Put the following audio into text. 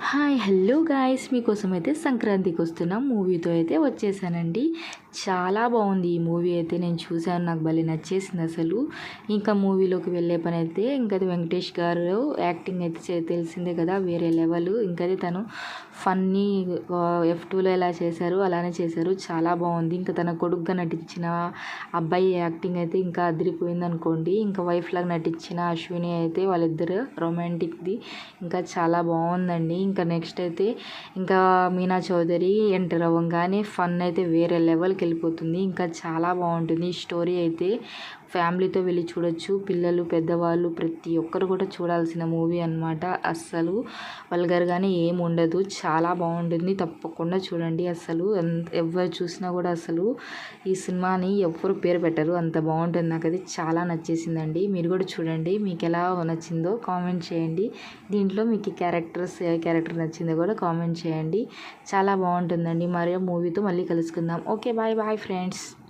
Hi hello guys. మీకోసం అయితే సంక్రాంతికి వస్తున్న మూవీతో అయితే వచ్చేసానండి. చాలా బాగుంది ఈ మూవీ అయితే. నేను చూశాను నాకు భలే నచ్చేసింది అసలు. ఇంకా మూవీలోకి వెళ్ళే పని అయితే ఇంకా అది వెంకటేష్ గారు యాక్టింగ్ అయితే చే- తెలిసిందే కదా వేరే లెవెల్. ఇంకా అది తను ఫన్నీ ఎఫ్ టూలో ఎలా చేశారు అలానే చేశారు. చాలా బాగుంది. ఇంకా తన కొడుకుగా నటించిన అబ్బాయి యాక్టింగ్ అయితే ఇంకా అదిరిపోయింది అనుకోండి ఇంకా వైఫ్ లాగా నటించిన అశ్విని అయితే వాళ్ళిద్దరు రొమాంటిక్ది. ఇంకా చాలా బాగుందండి. ఇంకా నెక్స్ట్ అయితే ఇంకా మీనా చౌదరి ఎంటర్ అవ్వగానే ఫన్ అయితే వేరే లెవెల్కి వెళ్ళిపోతుంది. ఇంకా చాలా బాగుంటుంది. ఈ స్టోరీ అయితే ఫ్యామిలీతో వెళ్ళి చూడొచ్చు. పిల్లలు పెద్దవాళ్ళు ప్రతి ఒక్కరు కూడా చూడాల్సిన మూవీ అన్నమాట. అస్సలు వల్గర్గానే ఏం ఉండదు చాలా బాగుంటుంది. తప్పకుండా చూడండి అసలు ఎవరు చూసినా కూడా అసలు ఈ సినిమాని ఎవ్వరు పేరు పెట్టరు. అంత బాగుంటుంది. నాకు అది చాలా నచ్చేసిందండి. మీరు కూడా చూడండి. మీకు ఎలా నచ్చిందో కామెంట్ చేయండి. దీంట్లో మీకు క్యారెక్టర్స్ ఏ క్యారెక్టర్ నచ్చిందో కూడా కామెంట్ చేయండి. చాలా బాగుంటుందండి. మరి మూవీతో మళ్ళీ కలుసుకుందాం. Okay bye bye friends.